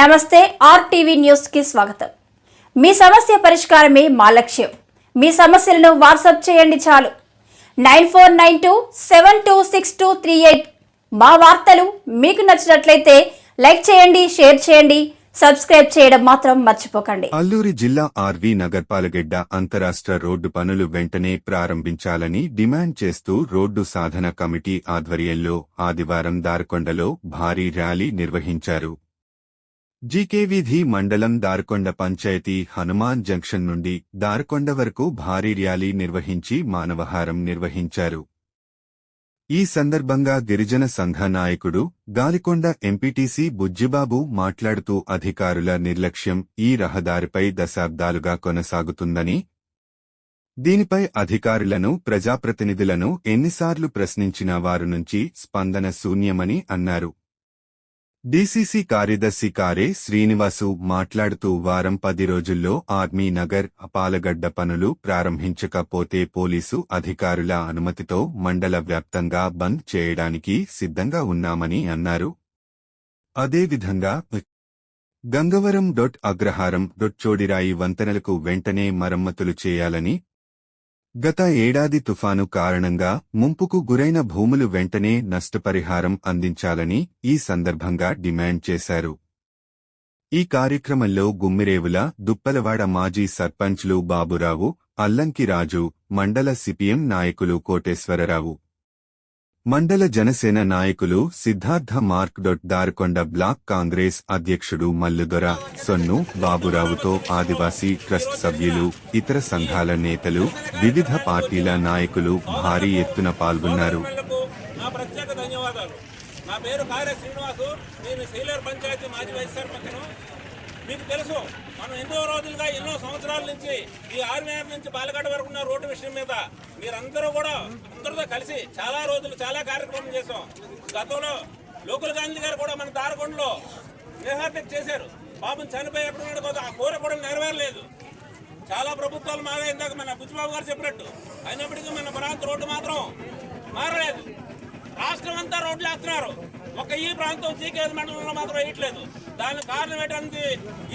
నమస్తే ఆర్టీవీ న్యూస్కి స్వాగతం. మీ సమస్య పరిష్కారమే మా లక్ష్యం. మీ సమస్యలను వాట్సాప్ చేయండి చాలు. Nine four nine two seven two six two three eight మా వార్తలు మీకు నచ్చినట్లయితే లైక్ చేయండి షేర్ చేయండి సబ్స్క్రైబ్ చేయడం మాత్రం మర్చిపోకండి. అల్లూరి జిల్లా ఆర్వీ నగర్పాలగెడ్డ అంతరాష్ట్ర రోడ్డు పనులు వెంటనే ప్రారంభించాలని డిమాండ్ చేస్తూ రోడ్డు సాధన కమిటీ ఆధ్వర్యంలో ఆదివారం దారకొండలో భారీ ర్యాలీ నిర్వహించారు. జీకేవీధి మండలం దార్కొండ పంచాయతీ హనుమాన్ జంక్షన్ నుండి దారకొండ వరకు భారీ ర్యాలీ నిర్వహించి మానవహారం నిర్వహించారు. ఈ సందర్భంగా గిరిజన సంఘ నాయకుడు గాలికొండ ఎంపీటీసీ బుజ్జిబాబు మాట్లాడుతూ అధికారుల నిర్లక్ష్యం ఈ రహదారిపై దశాబ్దాలుగా కొనసాగుతుందని దీనిపై అధికారులను ప్రజాప్రతినిధులను ఎన్నిసార్లు ప్రశ్నించినా వారు నుంచి స్పందన శూన్యమని అన్నారు. డీసీసీ కార్యదర్శి కారే శ్రీనివాసు మాట్లాడుతూ వారం పది రోజుల్లో ఆర్మీ నగర్ పాలగడ్డ పనులు ప్రారంభించకపోతే పోలీసు అధికారుల అనుమతితో మండల వ్యాప్తంగా బంద్ చేయడానికి సిద్ధంగా ఉన్నామని అన్నారు. అదేవిధంగా గంగవరం డొట్ అగ్రహారం డొట్ చోడిరాయి వంతెనలకు వెంటనే మరమ్మతులు చేయాలని గత ఏడాది తుఫాను కారణంగా ముంపుకు గురైన భూములు వెంటనే నష్టపరిహారం అందించాలని ఈ సందర్భంగా డిమాండ్ చేశారు. ఈ కార్యక్రమంలో గుమ్మిరేవుల దుప్పలవాడ మాజీ సర్పంచ్లు బాబురావు అల్లంకిరాజు మండల సిపిఎం నాయకులు కోటేశ్వరరావు. మండల జనసేన నాయకులు Siddhartha mark dot Darakonda block Congress అధ్యక్షుడు మల్లుదొర సొన్ను బాబురావుతో ఆదివాసీ ట్రస్ట్ సభ్యులు ఇతర సంఘాల నేతలు వివిధ పార్టీల నాయకులు భారీ ఎత్తున పాల్గొన్నారు. నా పేరు కార్య శ్రీనివాసు. నేను పంచాయతీ మాజీ వైస్ సర్పంచ్ను మీకు తెలుసు మనం ఎన్నో రోజులుగా ఎన్నో సంవత్సరాల నుంచి ఈ ఆర్మీఆర్ నుంచి బాలగడ్డ వరకు ఉన్న రోడ్డు విషయం మీద మీరందరూ కూడా అందరితో కలిసి చాలా రోజులు చాలా కార్యక్రమం చేసాం గతంలో లోకల్ గాంధీ గారు కూడా మన దారకొండలో నిరార్థక చేశారు. పాపం చనిపోయేప్పుడు ఉన్నాడు ఆ కోరిక కూడా నెరవేరలేదు. చాలా ప్రభుత్వాలు మారే ఇందాక మన బుచ్చిబాబు గారు చెప్పినట్టు. అయినప్పటికీ మన ప్రాంత రోడ్డు మాత్రం మారలేదు. రాష్ట్రం అంతా రోడ్లు వేస్తున్నారు. ఒక ఈ ప్రాంతం చీకేది మండలంలో మాత్రం వేయట్లేదు. దానికి కారణం ఏంటంటే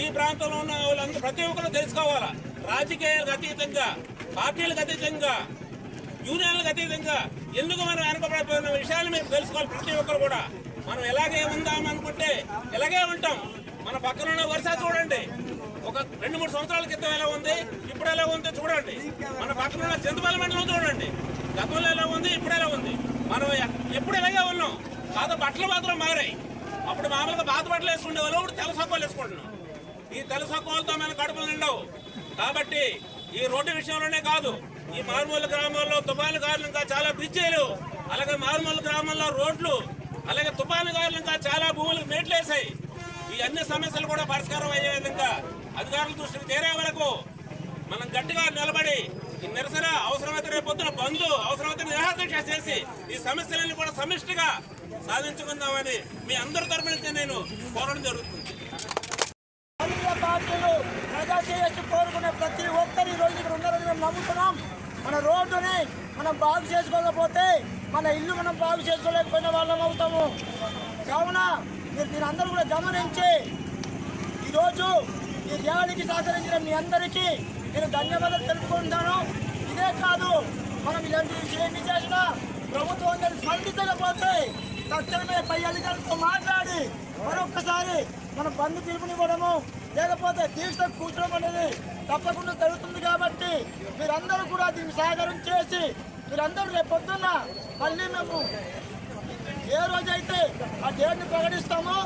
ఈ ప్రాంతంలో ఉన్న వాళ్ళందరూ ప్రతి ఒక్కరు తెలుసుకోవాలా. రాజకీయాలకు అతీతంగా పార్టీలకు అతీతంగా యూనియన్లకు అతీతంగా ఎందుకు మనం వెనకబడిపోయిన విషయాలు మీరు తెలుసుకోవాలి ప్రతి ఒక్కరు కూడా. మనం ఎలాగే ఉందాం అనుకుంటే ఎలాగే ఉంటాం. మన పక్కన ఉన్న వరుస చూడండి. ఒక రెండు మూడు సంవత్సరాల క్రితం ఎలా ఉంది ఇప్పుడు ఎలా ఉంది చూడండి. మన పక్కన ఉన్న చింతపల్లి మండలం చూడండి. గతంలో ఎలా ఉంది ఇప్పుడు ఎలా ఉంది. మనం ఎప్పుడు ఎలాగే ఉన్నాం. కాదు బట్టలు మాత్రం మారాయి. అప్పుడు మామూలుగా పాత బట్టలు వేసుకునే వాళ్ళు ఇప్పుడు తెల్ల సొక్కలు వేసుకుంటున్నాం ఈ తెల్ల సక్కువలతో మన కడుపులు నిండవు. కాబట్టి ఈ రోడ్డు విషయంలోనే కాదు ఈ మారుమూల గ్రామాల్లో తుఫాను కారణంగా చాలా బ్రిడ్జీలు అలాగే మారుమూల గ్రామాల్లో రోడ్లు అలాగే తుఫాను కారణంగా చాలా భూములకు మేట్లేసాయి ఈ అన్ని సమస్యలు కూడా పరిష్కారం అయ్యే విధంగా అధికారుల దృష్టికి చేరే వరకు మనం గట్టిగా నిలబడి ఈ నిరసన అవసరమైతే రేపు పొద్దున బంధు అవసరమైతే నిరాదీక్ష చేసి ఈ సమస్యలన్నీ కూడా సమిష్టిగా సాధించుకుందామని మీ అందరి తరపు నుంచి నేను కోరడం జరుగుతుంది. పార్టీలు ప్రజా చేయొచ్చు కోరుకునే ప్రతి ఒక్కరు ఈ రోజు ఇక్కడ ఉన్నారని మేము నమ్ముతున్నాం. మన రోడ్డుని మనం బాగు చేసుకోకపోతే మన ఇల్లు మనం బాగు చేసుకోలేకపోయిన వాళ్ళం అవుతాము. కావున మీరు దీని అందరూ కూడా గమనించి ఈరోజు ఈ ర్యాలీకి సహకరించిన మీ అందరికీ నేను ధన్యవాదాలు తెలుపుకుంటాను ఇదే కాదు మనం ఇలాంటి విషయం ఎన్ని చేసినా ప్రభుత్వం అందరూ స్పందించకపోతే తక్షణమే పై అధికారులతో మాట్లాడి మరొక్కసారి మనం బంద్ పిలుపునివ్వడము లేకపోతే దీక్ష కూర్చడం అనేది తప్పకుండా జరుగుతుంది కాబట్టి మీరందరూ కూడా దీన్ని సహకారం చేసి మీరందరూ రేపు పొద్దున్న మళ్ళీ మేము ఏ రోజైతే ఆ డేట్ని ప్రకటిస్తామో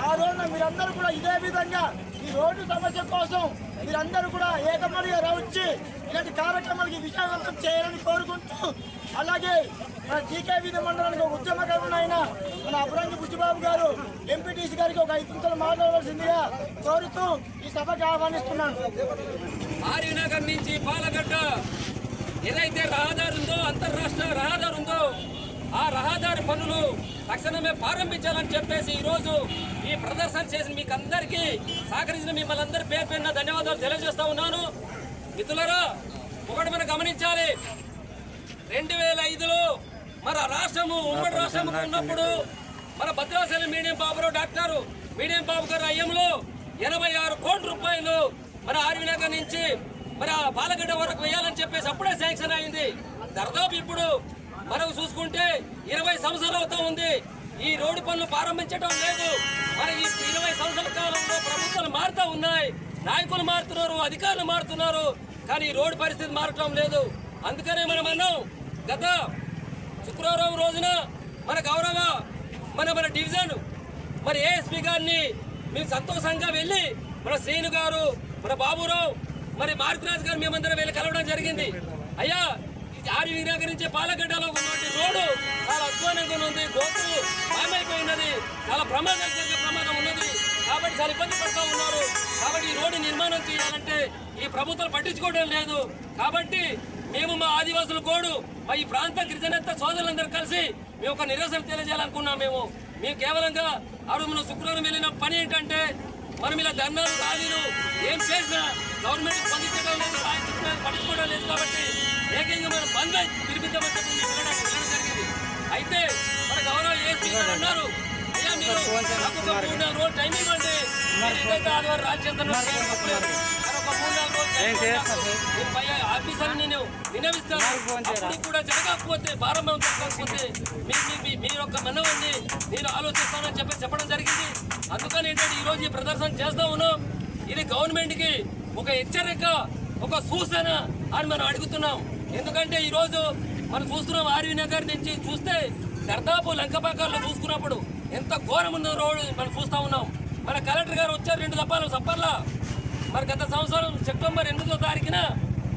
ఆ రోజున మీరందరూ కూడా ఇదే విధంగా ఈ రోడ్డు సమస్య కోసం మీరందరూ కూడా ఏకమడిగా రావచ్చి ఇలాంటి కార్యక్రమాలకి విజయవంతం చేయాలని కోరుకుంటూ అలాగే మన జీకే విధి మండలానికి ఒక ఉద్యమకారుడు అయిన మన అపురంగి బుజ్జిబాబు గారు ఎంపీటీసీ గారికి ఒక ఐదు నిమిషాలు మాట్లాడవలసిందిగా కోరుతూ ఈ సభకి ఆహ్వానిస్తున్నాను. ఆర్యనగర్ నుంచి పాలగడ్డ ఏదైతే రహదారి ఉందో అంతర్రాష్ట్ర రహదారి ఉందో ఆ రహదారి పనులు తక్షణమే ప్రారంభించాలని చెప్పేసి ఈరోజు ఈ ప్రదర్శన చేసిన మీకు అందరికీ సహకరించిన మిమ్మల్ని అందరి పేరు పేరున ధన్యవాదాలు తెలియజేస్తా ఉన్నాను. మిత్రులరా ఒకటి మనం గమనించాలి. రెండు వేల ఐదులో మన రాష్ట్రము ఉమ్మడి రాష్ట్రము ఉన్నప్పుడు మన భద్రాచలం మీడియం బాబురావు డాక్టర్ మీడియం బాబు గారి అయ్యంలో ఎనభై ఆరు కోట్ల రూపాయలు మన ఆర్వీనగర్ నుంచి మన బాలగడ్డ వరకు వేయాలని చెప్పేసి అప్పుడే శాంక్షన్ అయింది. దాదాపు ఇప్పుడు మనం చూసుకుంటే ఇరవై సంవత్సరాలు అవుతా ఉంది. ఈ రోడ్డు పనులు ప్రారంభించడం లేదు. మరి ఈ ఇరవై సంవత్సరాల కాలంలో ప్రభుత్వాలు మారుతా ఉన్నాయి. నాయకులు మారుతున్నారు అధికారులు మారుతున్నారు. కానీ ఈ రోడ్డు పరిస్థితి మారటం లేదు. అందుకనే మనం అన్నాం గత శుక్రవారం రోజున మన గౌరవ మన మన డివిజన్ మరి ఏఎస్పీ గారిని మేము సంతోషంగా వెళ్ళి మన శ్రీను గారు మన బాబురావు మరి మారుతిరాజు గారు మేమందరం వెళ్ళి కలవడం జరిగింది. అయ్యా ఇది ఆరి నుంచి పాలగడ్డలో ఉన్నటువంటి రోడ్డు చాలా అధ్వానంగా ఉంది. గోపు మాయమైపోయి ఉన్నది చాలా ప్రమాదం జరిగే ప్రమాదం ఉన్నది. కాబట్టి చాలా ఇబ్బంది పడుతూ ఉన్నారు. కాబట్టి ఈ రోడ్డు నిర్మాణం చేయాలంటే ఈ ప్రభుత్వం పట్టించుకోవడం లేదు. కాబట్టి మేము మా ఆదివాసుల కోడు మా ఈ ప్రాంత గిరిజనేత సోదరులందరూ కలిసి మేము ఒక నిరసన తెలియజేయాలనుకున్నాం మేము. మేము కేవలంగా అరువును శుక్రవారం వెళ్ళిన పని ఏంటంటే మనం ఇలా ధర్నాలు ర్యాలీలు ఏం చేసినా గవర్నమెంట్ స్పందించడం లేదు రాయించడం పట్టించుకోవడం లేదు కాబట్టి ఏకంగా మనం బంద్ చెప్పి వెళ్ళడం జరిగింది. అయితే మన గౌరవ ఏసీ గారు అన్నారు మీరు నాకు ఒక మూడు నాలుగు రోజులు టైం ఇవ్వండి. ఆదివారం రాజచేస్తాను ఆఫీసర్ నేను వినవిస్తాను అప్పుడు కూడా జరగకపోతే ప్రారంభం జరగకపోతే మీ మీ- మీ మీ యొక్క మనవండి నేను ఆలోచిస్తానని చెప్పి చెప్పడం జరిగింది అందుకని ఏంటంటే ఈరోజు ఈ ప్రదర్శన చేస్తా ఉన్నాం ఇది గవర్నమెంట్కి ఒక హెచ్చరిక ఒక సూచన అని మనం అడుగుతున్నాం ఎందుకంటే ఈరోజు మనం చూస్తున్నాం ఆర్వీ నగర్ నుంచి చూస్తే దర్దాపు లంకపాకాల్లో చూసుకున్నప్పుడు ఎంత ఘోరం ఉన్న రోడ్డు మనం చూస్తూ ఉన్నాం మన కలెక్టర్ గారు వచ్చారు రెండు దప్పాలు సప్పర్లా మరి గత సంవత్సరం సెప్టెంబర్ ఎనిమిదో తారీఖున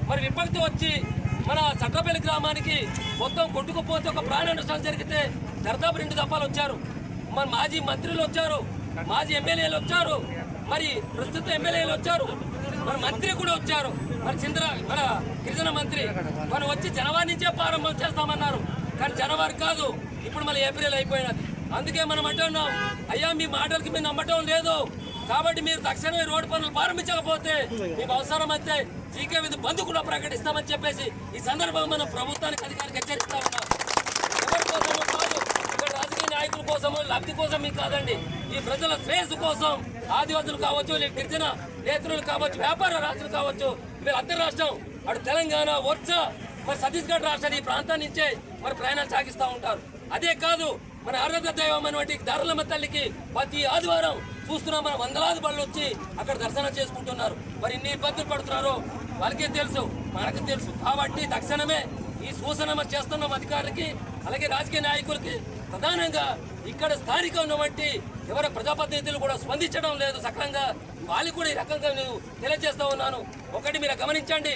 మరి విపత్తి వచ్చి మన చట్టపల్లి గ్రామానికి మొత్తం కొట్టుకుపోతే ఒక ప్రాణ నష్టం జరిగితే దర్దాపు రెండు దప్పాలు వచ్చారు. మన మాజీ మంత్రులు వచ్చారు మాజీ ఎమ్మెల్యేలు వచ్చారు మరి ప్రస్తుత ఎమ్మెల్యేలు వచ్చారు మన మంత్రి కూడా వచ్చారు. మరి చంద్ర మన గిరిజన మంత్రి మనం వచ్చి జనవరి నుంచే ప్రారంభం చేస్తామన్నారు. కానీ జనవరి కాదు ఇప్పుడు మళ్ళీ ఏప్రిల్ అయిపోయినది. అందుకే మనం అంటున్నాం అయ్యా మీ మాటలకి మేము నమ్మటం లేదు. కాబట్టి మీరు తక్షణమే రోడ్డు పనులు ప్రారంభించకపోతే మీకు అవసరం అయితే జీకే విధి బంద్ కూడా ప్రకటిస్తామని చెప్పేసి ఈ సందర్భంగా మనం ప్రభుత్వానికి అధికారికి హెచ్చరిస్తా ఉన్నాం. ఎవరి కోసమో కాదు ఇక్కడ రాజకీయ నాయకుల కోసమో లబ్ధి కోసం మీకు కాదండి. ఈ ప్రజల శ్రేయస్సు కోసం ఆదివాసులు కావచ్చు లేక గిరిజన నేతలు కావచ్చు వ్యాపార రాష్ట్రాలు కావచ్చు వీళ్ళ అంతర్రాష్ట్రం అటు తెలంగాణ ఒర్చా మరి ఛత్తీస్గఢ్ రాష్ట్రాన్ని ఈ ప్రాంతం నుంచే మరి ప్రయాణాలు సాగిస్తూ ఉంటారు. అదే కాదు మన ఆరాధ దైవం అనేటువంటి ధరలమ్మ తల్లికి ప్రతి ఆదివారం చూస్తున్నాం మన. వందలాది బళ్ళు వచ్చి అక్కడ దర్శనం చేసుకుంటున్నారు. మరి ఇన్ని ఇబ్బందులు పడుతున్నారో వాళ్ళకే తెలుసు మనకు తెలుసు. కాబట్టి తక్షణమే ఈ సూచన చేస్తున్న చేస్తున్నాం అధికారులకి అలాగే రాజకీయ నాయకులకి. ప్రధానంగా ఇక్కడ స్థానిక ఉన్నటువంటి ఎవరి ప్రజాప్రతినిధులు కూడా స్పందించడం లేదు. సక్రంగా వాళ్ళు కూడా ఈ రకంగా నేను తెలియజేస్తా ఉన్నాను. ఒకటి మీరు గమనించండి.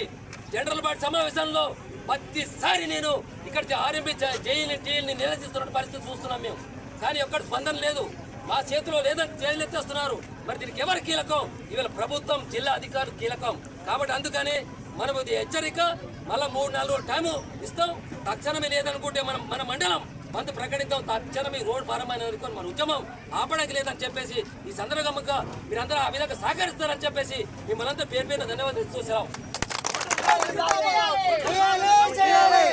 జనరల్ బాడీ సమావేశంలో ప్రతిసారి నేను ఇక్కడ ఆర్ఎంపీ జైలు జైలుని నిరసిస్తున్న పరిస్థితి చూస్తున్నాం మేము. కానీ ఎక్కడ స్పందన లేదు. మా చేతిలో లేదని జైలెత్తేస్తున్నారు మరి దీనికి ఎవరు కీలకం? ఇవాళ ప్రభుత్వం జిల్లా అధికారులు కీలకం. కాబట్టి అందుకనే మనం ఇది హెచ్చరిక మళ్ళా మూడు నాలుగు రోజులు టైము ఇస్తాం. తక్షణమే లేదనుకుంటే మనం మన మండలం బంద్ ప్రకటిద్దాం. తక్షణమే రోడ్ రోడ్డు ప్రారంభమైన మన ఉద్యమం ఆపడానికి లేదని చెప్పేసి ఈ సందర్భంగా మీరందరూ ఆ విధంగా సహకరిస్తారని చెప్పేసి మిమ్మల్ని అంతా పేరు పేరు ధన్యవాదాలు ఇస్తూ చేయాలి